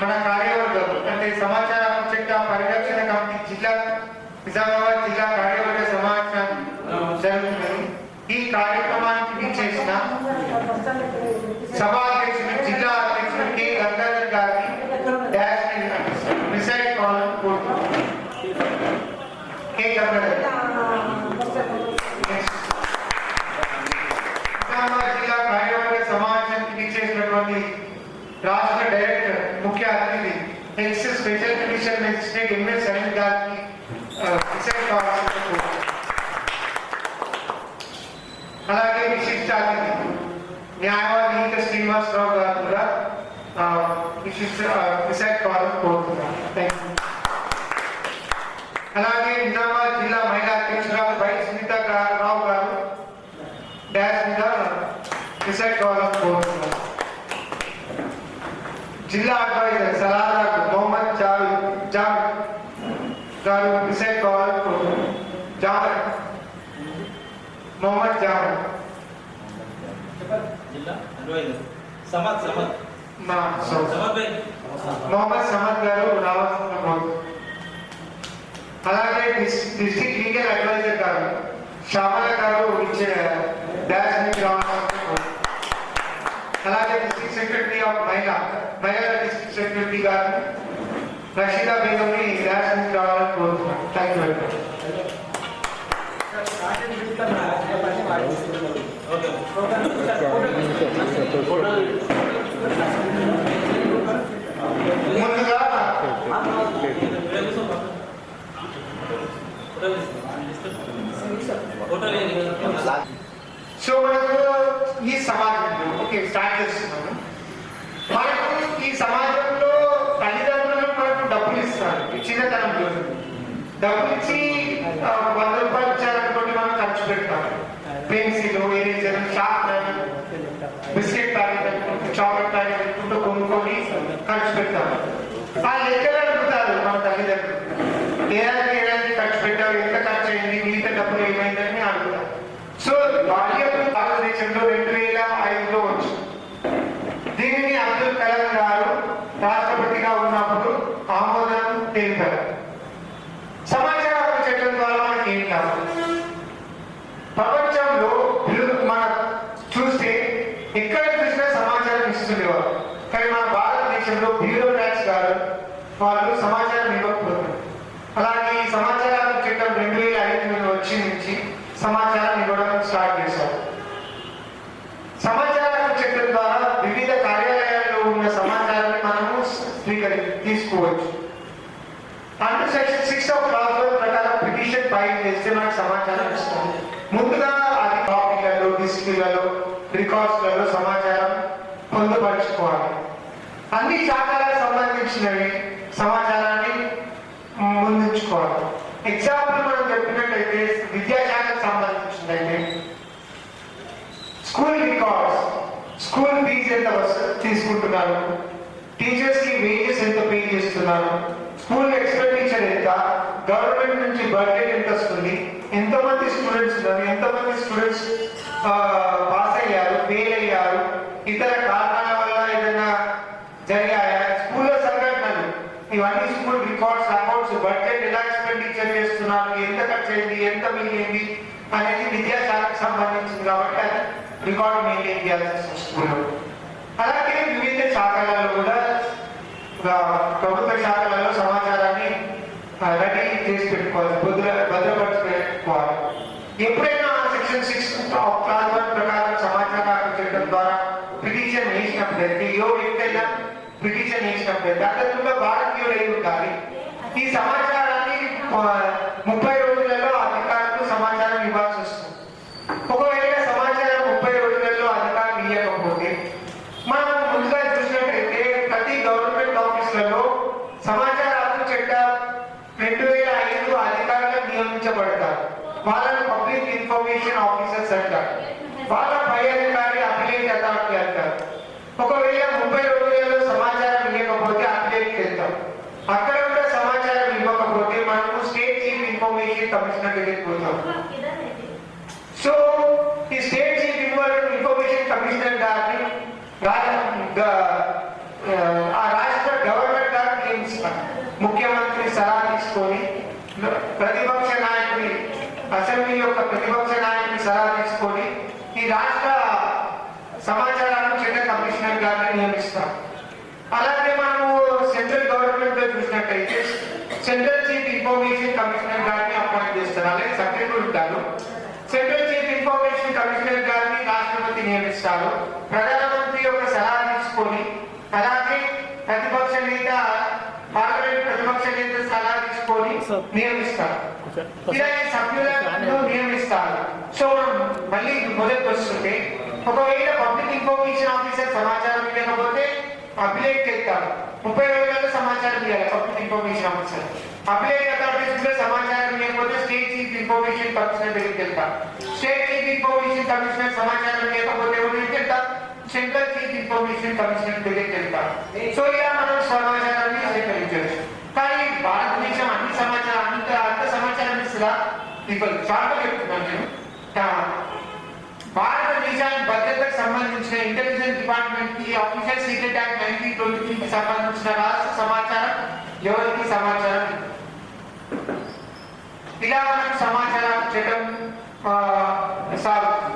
మన కార్యవర్గం అంటే సమాచార చట్ట పరిరక్షణ కమిటీ జిల్లా నిజామాబాద్ జిల్లా కార్యవర్గ సమావేశం జరుగుతున్నది ఈ కార్యక్రమానికి చేసిన సభా అధ్యక్షుడు జిల్లా అధ్యక్షుడు కె గంగాధర్ గారిని డాష్ రిసైడ్ కావాలని కోరుతున్నాను కె గంగాధర్ నిజామాబాద్ జిల్లా కార్యవర్గ సమావేశానికి చేసినటువంటి రాష్ట్ర డైరెక్టర్ ముఖ్య అతిథి ex special commission magistrate M S Anil గారికి రిసైడ్ కావాల్సిన కోరుతున్నాను అలాగే విశిష్ట అతిథి న్యాయవాది ఈక శ్రీనివాసరావు గారు కూడా ఆ, విశిష్ట విశాఖ కావాలని కోరుతున్నాను థ్యాంక్ యూ అలాగే నిజామాబాద్ జిల్లా మహిళా అధ్యక్షురాలు వై సునీత గా- రావు గారు డాష్ మీద విశాఖ కావాలని కోరుతున్నాను జిల్లా అడ్వైజర్ సలహాదారు మొహమ్మద్ జావేద్ జావేద్ గారు విశాఖ కావాలని కోరుతున్నాను జావేద్ మొహమ్మద్ జావేద్ జిల్లా అడ్వైజర్ సమద్ సమద్ మా సో- సమద్ భాయ్ మొహమ్మద్ సమద్ గారు రావాల్సిన కోరు అలాగే డిస్- డిస్ట్రిక్ట్ లీగల్ అడ్వైజర్ గారు శ్యామల గారు ఇచ్చే డాష్ నుంచి రావాల్సిన కోరు అలాగే డిస్ట్రిక్ట్ సెక్రటరీ ఆఫ్ మహిళా మహిళా డిస్ట్రిక్ట్ సెక్రటరీ గారు రషీదా బేగంని డాష్ నుంచి రావాలని కోరుతున్నాను thank you very much okay ముందుగా సో మనకు ఈ సమాజంలో ఓకే స్టార్ట్ చేస్తున్నాము మనకు ఈ సమాజంలో తల్లిదండ్రులు మనకు డబ్బులు ఇస్తారు. చిన్నతనంలో. డబ్బులు ఇచ్చి వంద రూపాయలు ఇచ్చారనుకోండి మనం ఖర్చు పెడతాము pencil eraser sharpener biscuit packet అనుకుంటూ చాక్లెట్ ప్యాకెట్ అనుకుంటూ కొనుక్కొని ఖర్చు పెడతాము ఆ లెక్కలు అడుగుతారు మన తల్లిదండ్రులు. ఏడాది ఏడాది ఖర్చు పెట్టావు ఎంత ఖర్చు అయింది మిగతా డబ్బులు ఏమైందని సో బాల్యం భారతదేశంలో రెండు వేల ఐదులో వచ్చింది దీనిని అబ్దుల్ కలాం గారు రాష్ట్రపతిగా ఉన్నప్పుడు ఆమోదం తెలిపారు. సమాచార చట్టం ద్వారా మనకి ఏం లాభం ప్రపంచంలో మన చూస్తే ఎక్కడ చూసినా సమాచారం ఇస్తుండేవారు. కానీ మన భారతదేశంలో బ్యూరోక్రాట్స్ గారు వాళ్ళు సమాచారం ఇవ్వకపోతున్నారు. అలాగే ఈ హక్కు చట్టం రెండు వేల ఐదు వచ్చి నుంచి సమాచారం ఇవ్వడం స్టార్ట్ చేశారు. సమాచార చక్రం ద్వారా వివిధ కార్యాలయాల్లో ఉన్న సమాచారాన్ని మనము స్వీకరి తీసుకోవచ్చు. Under section six of clause ప్రకారం పిటిషన్ ఫైల్ చేస్తే మనకు సమాచారం ఇస్తుంది ముందుగా అది కాపీలలో డిస్క్లలో రికార్డ్స్లలో సమాచారం పొందుపరుచుకోవాలి. అన్ని శాఖలకు సంబంధించినవి సమాచారాన్ని ముందుంచుకోవాలి. ఎగ్జాంపుల్ మనం చెప్పినట్లయితే విద్యాశాఖకు సంబంధించినదైతే స్కూల్ రికార్డ్స్ స్కూల్ ఫీజు ఎంత తీసుకుంటున్నారు? టీచర్స్కి వేజెస్ ఎంత పే చేస్తున్నారు? స్కూల్ ఎక్స్పెండిచర్ ఎంత? గవర్నమెంట్ నుంచి బడ్జెట్ ఎంత వస్తుంది? ఎంతమంది స్టూడెంట్స్ ఉన్నారు? ఎంతమంది స్టూడెంట్స్ పాస్ అయ్యారు ఫెయిల్ అయ్యారు? ఇతర కారణాల వల్ల ఏదైనా జరిగాయా? స్కూల్లో సంఘటనలు. ఇవన్నీ స్కూల్ రికార్డ్స్ అకౌంట్స్ బడ్జెట్ ఎలా ఎక్స్పెండిచర్ చేస్తున్నారు? ఎంత ఖర్చు అయింది? ఎంత మిగిలింది అనేది విద్యాశాఖకు సంబంధించింది కాబట్టి అది రికార్డు మెయింటైన్ చేయాల్సిన స్కూల్లో అలాగే వివిధ శాఖలలో కూడా ప్రభుత్వ శాఖలలో సమాచారాన్ని రెడీ చేసి పెట్టుకోవాలి భద్ర భద్రపరిచి పెట్టుకోవాలి ఎప్పుడైనా section six of clause one ప్రకారం సమాచార చేయడం ద్వారా పిటిషన్ వేసినప్పుడైతే ఏ వ్యక్తైనా పిటిషన్ వేసినప్పుడైతే అతను భారతీయుడు అయి ఉండాలి? ఈ సమాచారాన్ని ముప్పై రోజులు అధికారులకు సమాచారం ఇవ్వాల్సి వస్తుంది ఒకవేళ సమాచారం ముప్పై రోజులలో అధికారులు ఇవ్వకపోతే మనం ముందుగా చూసినట్టయితే ప్రతి గవర్నమెంట్ ఆఫీసులలో సమాచార హక్కు చట్టం రెండు వేల ఐదు అధికారులు నియమించబడతారు వాళ్ళని పబ్లిక్ ఇన్ఫర్మేషన్ ఆఫీసర్స్ అంటారు వాళ్ళ పై అధికారి అపిలేట్ అథారిటీ అంటారు. ఒకవేళ ముప్పై రోజులలో సమాచారం ఇవ్వకపోతే అపిలేట్ వెళ్తాం అక్కడ కూడా సమాచారం ఇవ్వకపోతే మనకు స్టేట్ చీఫ్ ఇన్ఫర్మేషన్ కమిషనర్ దగ్గరికి పోతాం. సో ఈ స్టేట్ చీఫ్ ఇన్ఫర్మేషన్ కమిషనర్ గారిని గా- గా- ఆ సలహా తీసుకొని ప్రతిపక్ష నాయకుడి అసెంబ్లీ యొక్క ప్రతిపక్ష నాయకుడి సలహా తీసుకొని ఈ రాష్ట్ర సమాచారాన్ని చట్ట కమిషనర్ గారిని నియమిస్తాం. అలాగే మనము సెంట్రల్ గవర్నమెంట్లో చూసినట్టయితే సెంట్రల్ చీఫ్ ఇన్ఫర్మేషన్ కమిషనర్ గారిని అపాయింట్ చేస్తారు. అలాగే సెక్రటరీ ఉంటారు. సెంట్రల్ చీఫ్ ఇన్ఫర్మేషన్ కమిషనర్ గారిని రాష్ట్రపతి నియమిస్తారు. ప్రధానమంత్రి యొక్క సలహా తీసుకొని అలాగే ప్రతిపక్ష నేత పార్లమెంట్ ప్రతిపక్ష నేత సలహా తీసుకొని నియమిస్తారు. ఇలా ఈ సభ్యులను నియమిస్తారు. సో మళ్ళీ మొదటి వస్తుంటే ఒకవేళ పబ్లిక్ ఇన్ఫర్మేషన్ ఆఫీసర్ సమాచారం ఇవ్వకపోతే అప్లేట్ చేస్తారు. ముప్పై రోజులలో సమాచారం ఇవ్వాలి public information officer. Appellate authorities కూడా సమాచారం ఇవ్వకపోతే స్టేట్ చీఫ్ ఇన్ఫర్మేషన్ కమిషనర్ దగ్గరికి వెళ్తారు. స్టేట్ చీఫ్ ఇన్ఫర్మేషన్ కమిషనర్ సమాచారం ఇవ్వకపోతే ఎవరి దగ్గరికి వెళ్తారు సెంట్రల్ చీఫ్ ఇన్ఫర్మేషన్ కమిషనర్ దగ్గరికి వెళ్తారు సో ఇలా మనం సమాచారాన్ని సేకరించవచ్చు కానీ భారతదేశం అన్ని సమాచారం అంత అంత సమాచారం ఇస్తుందా ఇప్పుడు చాలా చెప్తున్నాను నేను కా- భారతదేశానికి భద్రతకు సంబంధించిన ఇంటెలిజెన్స్ డిపార్ట్మెంట్కి official secret act nineteen twenty త్రీకి సంబంధించిన రాష్ట్ర సమాచారం ఎవరికి సమాచారం లేదు. ఇలా మనం సమాచారం చట్టం ఆ, సాగుతుంది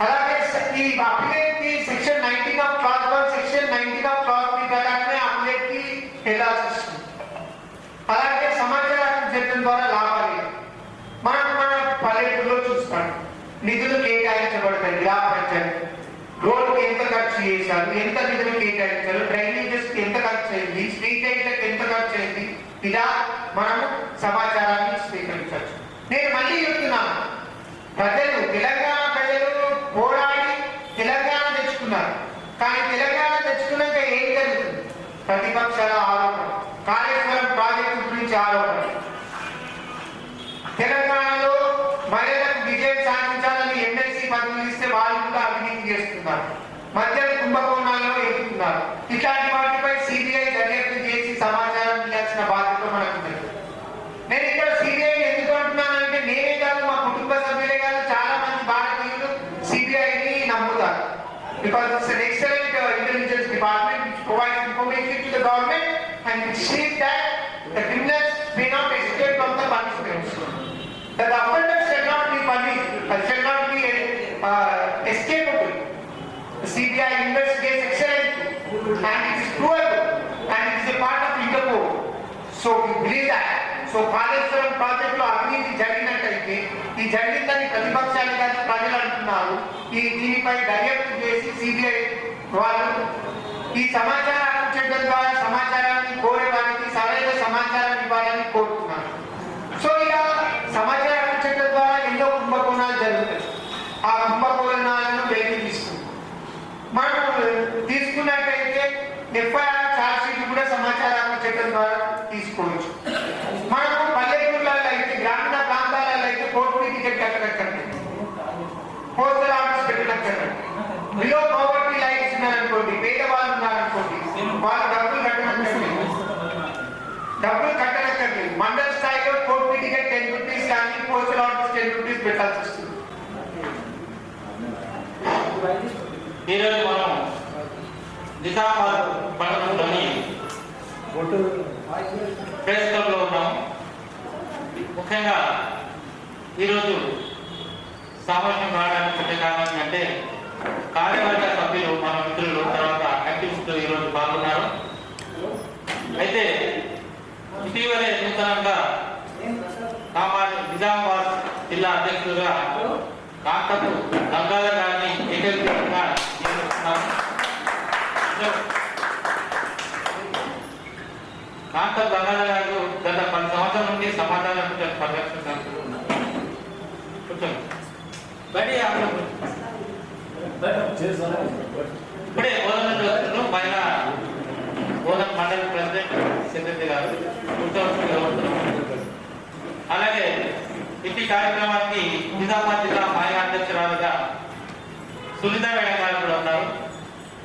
అలాగే section nineteen of clause three ప్రకారమే కి వెళ్ళాల్సి వస్తుంది అలాగే సమాచార హక్కు ద్వారా లాభాలు మనం మన పల్లెటూరులో చూస్తాం నిధులు కేటాయించబడతాయి గ్రామ పంచాయతీ రోడ్డుకి ఎంత ఖర్చు చేశారు ఎంత నిధులు కేటాయించారు డ్రైనేజెస్ ఎంత ఖర్చు అయింది స్ట్రీట్ లైట్లకు ఎంత ఖర్చు అయింది ఇలా మనం సమాచారాన్ని స్వీకరించవచ్చు నేను మళ్ళీ చెప్తున్నాను ప్రజలు తెలంగాణ ప్రజలు పోరాడి తెలంగాణ తెచ్చుకున్నారు కానీ తెలంగాణ తెచ్చుకున్నాక ఏం జరుగుతుంది ప్రతిపక్షాల ఆరోపణ. కాళేశ్వరం ప్రాజెక్టు గురించి ఆరోపణ. Telangana The CBI investigates excellently and it is provable and it is a part of Interpol. So we believe that. So Kaleshwaram ప్రాజెక్టులో అవినీతి జరిగినట్టయితే ఈ జరిగిందని ప్రతిపక్షాలు కానీ ప్రజలు అంటున్నారు ఈ దీనిపై దర్యాప్తు చేసి సిబిఐ వాళ్ళు ఈ సమాచార హక్కు ద్వారా సమాచారాన్ని కోరడానికి సరైన సమాచారం ఇవ్వాలని కోరుతున్నారు సో ఇలా సమాచారం హక్కు ద్వారా ఎన్నో కుంభకోణాలు జరుగుతాయి ఆ కుంభ వెలికి తీసుకుంటాం మనం తీసుకున్నట్టయితే ఎఫ్ఐఆర్ ఛార్జ్ షీట్ కూడా సమాచార ద్వారా తీసుకోవచ్చు. మనకు పల్లెటూర్లలో అయితే గ్రామీణ ప్రాంతాలలో అయితే కోర్టు టికెట్ కట్టనక్కర్లేదు పోస్టల్ ఆఫీస్ పెట్టనక్కర్లేదు బిలో పవర్టీ లైన్స్ ఉన్నారనుకోండి పేదవాళ్ళు ఉన్నారనుకోండి వాళ్ళు డబ్బులు కట్టనక్కర్లేదు డబ్బులు కట్టనక్కర్లేదు మండల స్థాయిలో కోర్టు టికెట్ టెన్ రూపీస్ కానీ పోస్టల్ ఆఫీస్ టెన్ రూపీస్ పెట్టాల్సి వస్తుంది. ఈరోజు మనం నిజామాబాద్ పట్టణంలోని ప్రెస్ ఉన్నాము ఉన్నాం. ముఖ్యంగా ఈరోజు సమావేశం రావడానికి ముఖ్య కారణం అంటే కార్యవర్గ సభ్యులు మన మిత్రులు తర్వాత యాక్టివిస్టులు ఈరోజు పాల్గొన్నారు. అయితే ఇటీవలే నూతనంగా కామారెడ్డి నిజామాబాద్ జిల్లా అధ్యక్షులుగా కాకపు గంగాధర్ గారిని ఏకీకృతంగా గంగాధర్ గారు గత పది సంవత్సరాల నుండి సమాధానం పరిరక్షిస్తున్నారు కొంచెం బయట ఆపండి. ఇప్పుడే బోధన చేస్తున్నారు మహిళా బోధన మండలి ప్రెసిడెంట్ సెక్రటరీ గారు కూర్చోవలసిందిగా కోరుతున్నాం. అలాగే ఇట్టి కార్యక్రమానికి నిజామాబాద్ జిల్లా మహిళా అధ్యక్షురాలుగా సునీత మేడం గారు కూడా ఉన్నారు.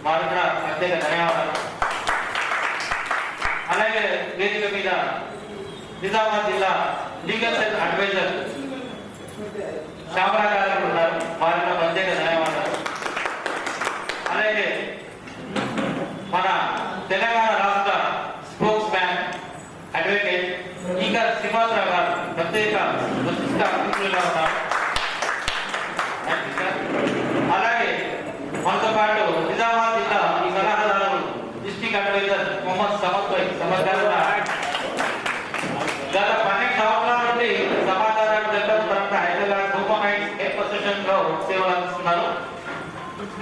వారు కూడా ప్రత్యేక ధన్యవాదాలు. అలాగే వేదిక మీద నిజామాబాద్ జిల్లా లీగల్ సెల్ అడ్వైజర్ శ్యామరా గారు కూడా ఉన్నారు వారి కూడా ప్రత్యేక ధన్యవాదాలు అలాగే మన తెలంగాణ రాష్ట్ర స్పోక్స్ మ్యాన్ ప్రత్యేక విశిష్ట అతిథులుగా ఉన్నారు థ్యాంక్ యూ సార్. అలాగే మనతో పాటు నిజామాబాద్ జిల్లా ఈ సలహాదారు డిస్టిక్ అడ్వైజర్ మొహమ్మద్ సమద్ భాయ్ సమద్ గారు ఉన్నారు. గత పన్నెండు సంవత్సరాల నుండి సమాచార చట్టం తరఫున హైదరాబాద్ సూపర్ నైట్స్ హెల్ప్ అసోసియేషన్లో సేవలు అందిస్తున్నారు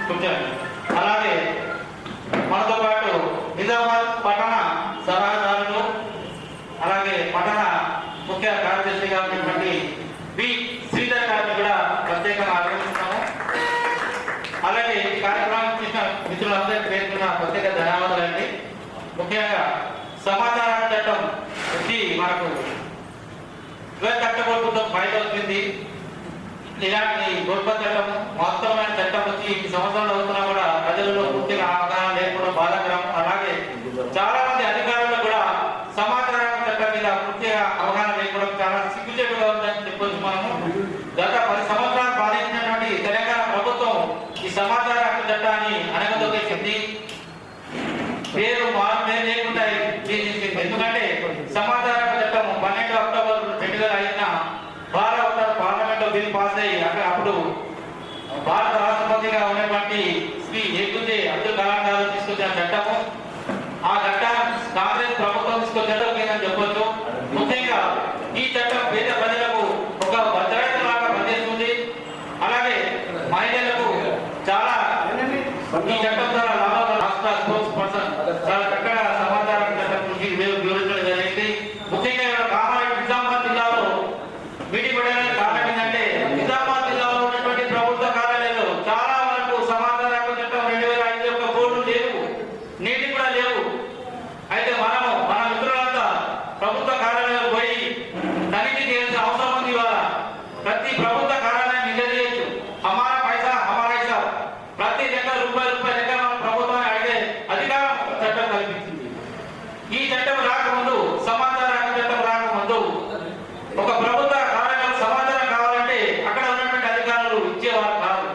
కూర్చోండి. అలాగే మనతో పాటు నిజామాబాద్ పట్టణ సలహాదారులు అలాగే పట్టణ ముఖ్య కార్యదర్శిగా ఉన్నటువంటి వి శ్రీధర్ గారిని కూడా ప్రత్యేకంగా ఆదరిస్తున్నాము అలాగే ఈ కార్యక్రమానికి ఇచ్చిన మిత్రులందరికీ పేర్కొన్న ప్రత్యేక ధన్యవాదాలండి ముఖ్యంగా సమాచార చట్టం వచ్చి మనకు ఇరవై ప్రభుత్వం ఫైల్ ఇలాంటి గొప్ప చట్టం వాస్తవమైన చట్టం వచ్చి ఈ సంవత్సరాలు అవుతున్నా కూడా ప్రజలలో పూర్తిగా అవగాహన లేకపోవడం బాధాకరం. అలాగే చాలా మంది అధికారులు కూడా సమాచార చట్టం మీద పూర్తిగా అవగాహన లేకపోవడం చాలా సిగ్గుచేటుగా ఉందని చెప్పొచ్చు మనము. గత పది సంవత్సరాలు పాలించినటువంటి తెలంగాణ ప్రభుత్వం ఈ సమాచార హక్కు చట్టాన్ని అనగదొక్కేసింది పేరు మా పేరు లేకుండా చేసింది ఎందుకంటే సమాచార హక్కు చట్టం పన్నెండు అక్టోబర్ రెండు వేల ఐదున భారత ఉత్తర పార్లమెంట్లో బిల్ పాస్ అయ్యి అక్కడ అప్పుడు భారత రాష్ట్రపతిగా ఉన్నటువంటి శ్రీ ఏపీజే అబ్దుల్ కలాం గారు తీసుకొచ్చిన చట్టము ఆ చట్టం కాంగ్రెస్ ప్రభుత్వం తీసుకొచ్చిన చట్టం కింద చెప్పొచ్చు ముఖ్యంగా ఈ చట్టం పేద ప్రజలకు ఒక భద్రత లాగా పనిచేస్తుంది అలాగే మహిళలకు చాలా ఈ చట్టం ద్వారా లాభాలు రాష్ట్ర స్పోర్ట్స్ పర్సన్ చాలా చక్కగా సమాచారం చట్టం గురించి వివ- వివరించడం జరిగింది ముఖ్యంగా ఇక్కడ కామారెడ్డి నిజామాబాద్ జిల్లాలో మీటింగ్ పెట్టడానికి కారణం ఏంటంటే నిజామాబాద్ జిల్లాలో ఉన్నటువంటి ప్రభుత్వ కార్యాలయాలు చాలా వరకు సమాచార హక్కు చట్టం రెండు వేల ఐదు యొక్క బోర్డు లేవు నీటి కూడా లేవు అయితే మనము మన మిత్రులంతా ప్రభుత్వ కార్యాలయాలకు పోయి తనిఖీ చేయాల్సిన అవసరం ఉంది ఇవాళ ప్రతి ప్రభుత్వ కార్యాలయం నిజ చేయొచ్చు హమారా పైసా హమారా హిసాబ్ ప్రతి దగ్గర రూపాయి రూపాయి దగ్గర మనం ప్రభుత్వాన్ని అడిగే అధికారం చట్టం కల్పించింది ఈ చట్టం రాకముందు సమాచార హక్కు చట్టం రాకముందు ఒక ప్రభుత్వ కార్యాలయం సమాచారం కావాలంటే అక్కడ ఉన్నటువంటి అధికారులు ఇచ్చేవారు కాదు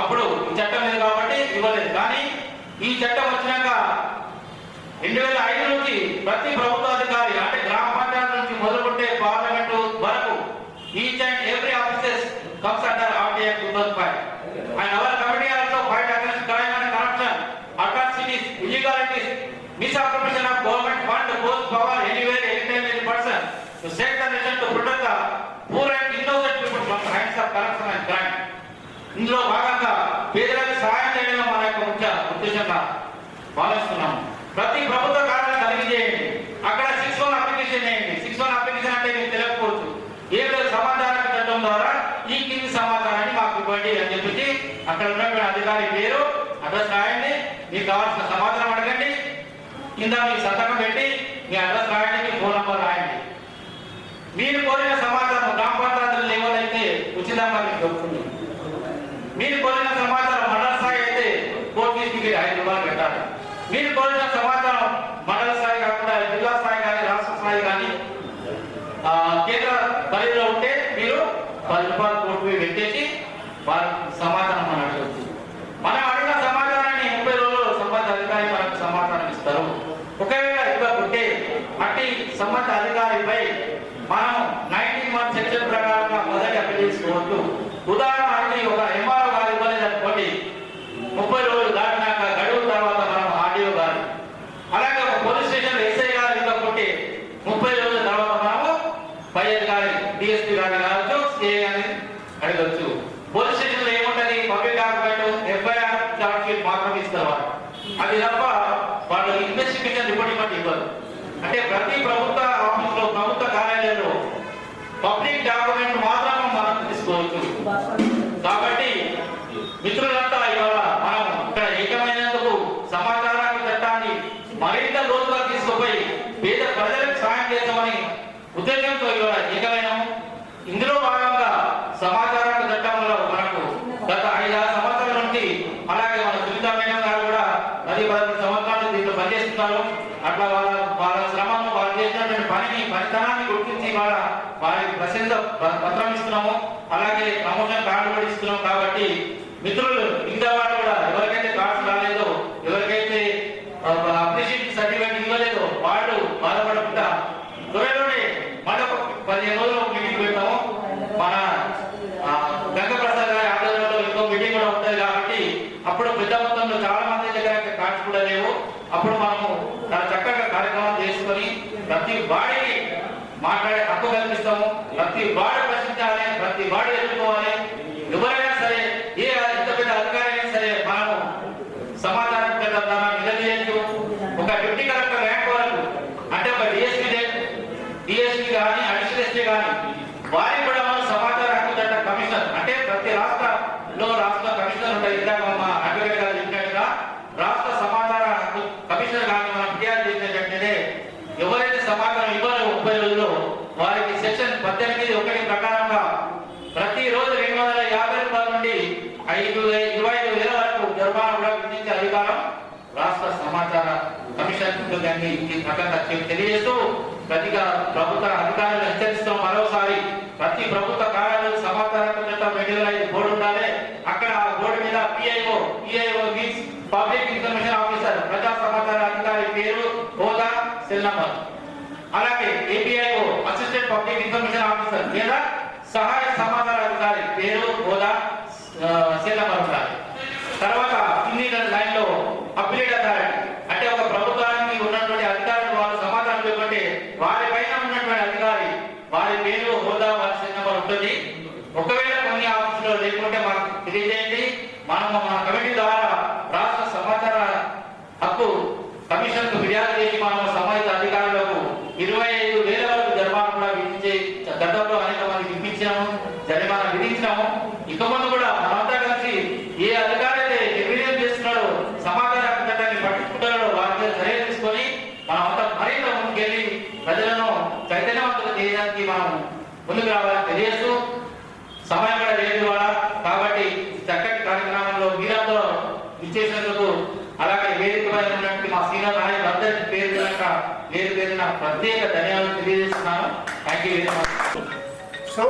అప్పుడు ఈ చట్టం లేదు కాబట్టి ఇవ్వలేదు కానీ ఈ చట్టం వచ్చినాక రెండు వేల ఐదు నుంచి ప్రతి ప్రభుత్వ అధికారి అంటే గ్రామ పంచాయతీ నుంచి మొదలుపెట్టే పార్లమెంటు వరకు each and every offices comes under RTI two thousand five and our committee also fight against crime and corruption atrocities illegalities misappropriation of government fund goes power anywhere anytime any person to set the nation to protect the poor and innocent people from the hands of corruption and crime ఇందులో భాగంగా పేదలకు సహాయం చేయడం మన యొక్క ముఖ్య ఉద్దేశంగా భావిస్తున్నాము ప్రతి ప్రభుత్వ కార్యాలయం తనిఖీ చేయండి అక్కడ సిక్స్ వన్ అప్లికేషన్ చేయండి సిక్స్ వన్ అప్లికేషన్ అంటే మీకు తెలియకపోవచ్చు ఏం లేదు సమాచార చట్టం ద్వారా ఈ కింది సమాచారాన్ని మాకు ఇవ్వండి అని చెప్పేసి అక్కడ ఉన్నటువంటి అధికారి పేరు అడ్రస్ రాయండి మీకు కావాల్సిన సమాచారం అడగండి కింద మీ సంతకం పెట్టి మీ అడ్రస్ రాయండి మీ ఫోన్ నంబర్ రాయండి. మీరు కోరిన సమాచారం గ్రామ పంచాయతీలు ఉచితంగా మీకు దొరుకుతుంది. మీరు కోరిన సమాచారం మండల స్థాయి అయితే కోర్టు ఫీజుకి ఐదు రూపాయలు పెట్టాలి మీరు కోరిన సమాచారం మండల స్థాయి కాకుండా జిల్లా స్థాయి కానీ రాష్ట్ర స్థాయి కానీ కేంద్ర పరిధిలో ఉంటే మీరు పది రూపాయలు కోర్టు పెట్టేసి వారు సమాచారం మనం అడగవచ్చు మనం అడిగిన సమాచారాన్ని ముప్పై రోజులు సంబంధిత అధికారి మనకు సమాచారం ఇస్తారు ఒకవేళ ఇవ్వకుంటే అట్టి సంబంధిత అధికారిపై మనం నైన్టీన్ వన్ సెక్షన్ ప్రకారంగా మొదటి అప్పీల్ చేసుకోవచ్చు ఉదాహరణకి ఒక ఎంఆర్ఓ గారు ఇవ్వలేదు అనుకోండి ముప్పై రోజులు దాటినాక గడువు తర్వాత మనం ఆర్డీఓ గారు అలాగే ఒక పోలీస్ స్టేషన్ ఎస్ఐ గారు ఇవ్వకుంటే ముప్పై రోజుల తర్వాత మనము పై అధికారి గారిని కావచ్చు గారిని అడగచ్చు. పోలీస్ స్టేషన్లో ఏముంటది? Public document FIR charge sheet మాత్రం ఇస్తారు వాళ్ళు అది తప్ప వాళ్ళు ఇన్వెస్టిగేషన్ రిపోర్ట్ ఇవ్వటి ఇవ్వరు. అంటే ప్రతి ప్రభుత్వ ఆఫీసులో ప్రభుత్వ కార్యాలయంలో పబ్లిక్ డాక్యుమెంట్ మాత్రమే మనం తీసుకోవచ్చు కాబట్టి మిత్రులంతా ఇవాళ మనం ఇక్కడ ఏకమైనందుకు సమాచార హక్కు చట్టాన్ని మరింత లోతుగా తీసుకుపోయి పేద ప్రజలకు సాయం చేద్దామని ఉద్దేశంతో ఇవాళ ఏకమైనాము ఇందులో భాగంగా సమాచార హక్కు చట్టంలో మనకు గత ఐదారు సంవత్సరాల నుండి అలాగే మన సునీత మేడం గారు కూడా పది పదకొండు సంవత్సరాలు దీంట్లో పనిచేస్తున్నారు అట్లా వాళ్ళ వాళ్ళ శ్రమను వాళ్ళు చేసినటువంటి పనిని పనితనాన్ని గుర్తించి వాళ్ళ వారికి ప్రసిద్ధ పత్రం ఇస్తున్నాము. అలాగే ప్రమోషన్ కార్డు కూడా ఇస్తున్నాం కాబట్టి మిత్రులు మిగతా వాళ్ళు కూడా ఎవరికైతే కార్డ్స్ రాలేదో ఎవరికైతే ప్రతి వాడికి మాట్లాడే హక్కు కల్పిస్తాము ప్రతి వాడు ప్రశ్నించాలి ప్రతి వాడు ఎదుర్కోవాలి ఎవరైనా సరే ఏ ఎంత పెద్ద అధికారి అయినా సరే మనము సమాధానం ద్వారా నిలదీయచ్చు ఒక డిప్యూటీ కలెక్టర్ ర్యాంక్ వరకు అంటే ఒక డిఎస్పీ డిఎస్పీ కానీ అడిషనల్ ఎస్పీ కానీ వారికి కూడా మనం సమాచార హక్కు చట్ట కమిషన్ అంటే ప్రతి రాష్ట్రంలో రాష్ట్ర కమిషనర్ ఉంటాయి ఇందాక మా అడ్వకేట్ గారు చెప్పినట్టుగా రాష్ట్ర సమాచార హక్కు కమిషనర్ కానీ మనం ఫిర్యాదు చేసిన వెంటనే ఎవరైతే సమాచారం ఇవ్వరో ముప్పై రోజుల్లో వారికి సెక్షన్ పద్దెనిమిది ఒకటి ప్రకారంగా ప్రతిరోజు రెండు వందల యాభై రూపాయల నుండి ఐదు వే- ఇరవై ఐదు వేల వరకు జరిమానా కూడా విధించే అధికారం రాష్ట్ర సమాచార కమిషన్ ఉంటుందని ఈ రకంగా తెలియజేస్తూ ప్రతిగా ప్రభుత్వ అధికారులు హెచ్చరిస్తూ మరోసారి ప్రతి ప్రభుత్వ కార్యాలయం సమాచార చట్టం ఐదు బోర్డు ఉండాలి. అక్కడ ఆ బోర్డు మీద PIO PIO means public information officer ప్రజా సమాచార అధికారి పేరు హోదా సెల్ నంబర్. అలాగే APIO assistant public information officer లేదా సహాయ సమాచార అధికారి పేరు హోదా సెల్ నంబర్ ఉండాలి. తర్వాత కింది లైన్లో అప్గ్రేడ్ అథారిటీ అంటే ఒక ప్రభుత్వానికి ఉన్నటువంటి అధికారులు వాళ్ళు సమాధానం ఇవ్వకుంటే వారి పైన ఉన్నటువంటి అధికారి వారి పేరు హోదా వారి సెల్ నంబర్ ఉంటుంది ఒకవేళ కొన్ని చేసుకుంటే లేకుంటే తెలియజేయండి. మనము మన కమిటీ ద్వారా రాష్ట్ర సమాచార హక్కు కమిషన్కు ఫిర్యాదు చేసి మనం సంబంధిత అధికారులకు ఇరవై ఐదు వేల వరకు జరిమానా కూడా విధించే గతంలో అనేక మంది ఇప్పించినాము జరిమానా విధించినాము. ఇక ముందు కూడా So,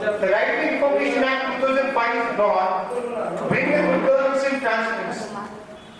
the Right to Information Act 2005 is law to bring good governance in transparency.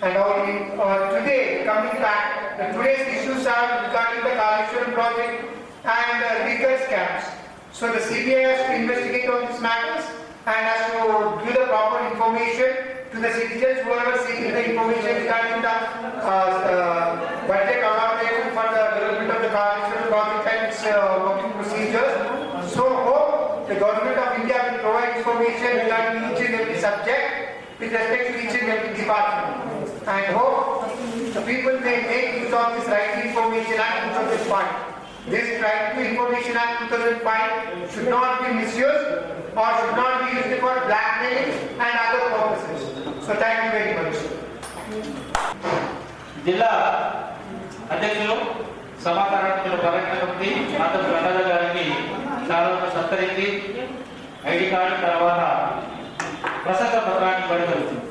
And all, uh, today, coming back, the today's issues are regarding the Kaleshwaram project and uh, legal scams. So the CBI has to investigate on these matters and has to give the proper information to the citizens who are seeking the information regarding the uh, uh, budget allocation for the development of the Kaleshwaram project and its uh, working procedures. So hope the government of India will provide information regarding each and every subject with respect to each and every department. And hope the people may make use of this right to information act 2005. This right to information act 2005 should not be misused or should not be used for blackmailing and other purposes. So thank you very much. జిల్లా అధ్యక్షులు సమాధానం correct పరిరక్షణ committee Madhav గారికి చాలా సత్కరించి ID card తర్వాత ప్రసంగ పత్రాన్ని పడగలుగుతుంది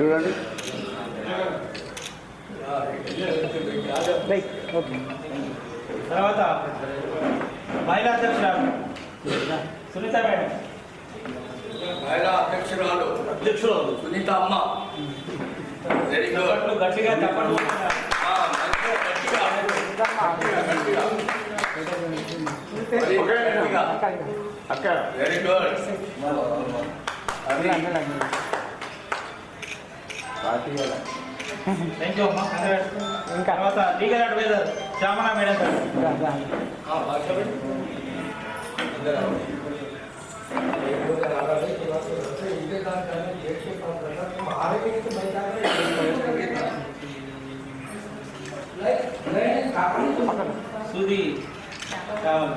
చూడండి. తర్వాత మహిళా అధ్యక్షురాలు. సునీత మేడం. మహిళా అధ్యక్షురాలు. అధ్యక్షురాలు. సునీత అమ్మ. వెరీ గుడ్ గట్టిగా తప్పట్లు అక్క. వెరీ గుడ్ తర్వాత లీగల్ అడ్వైజర్ శ్యామల మేడం గారు. సూది కావాలి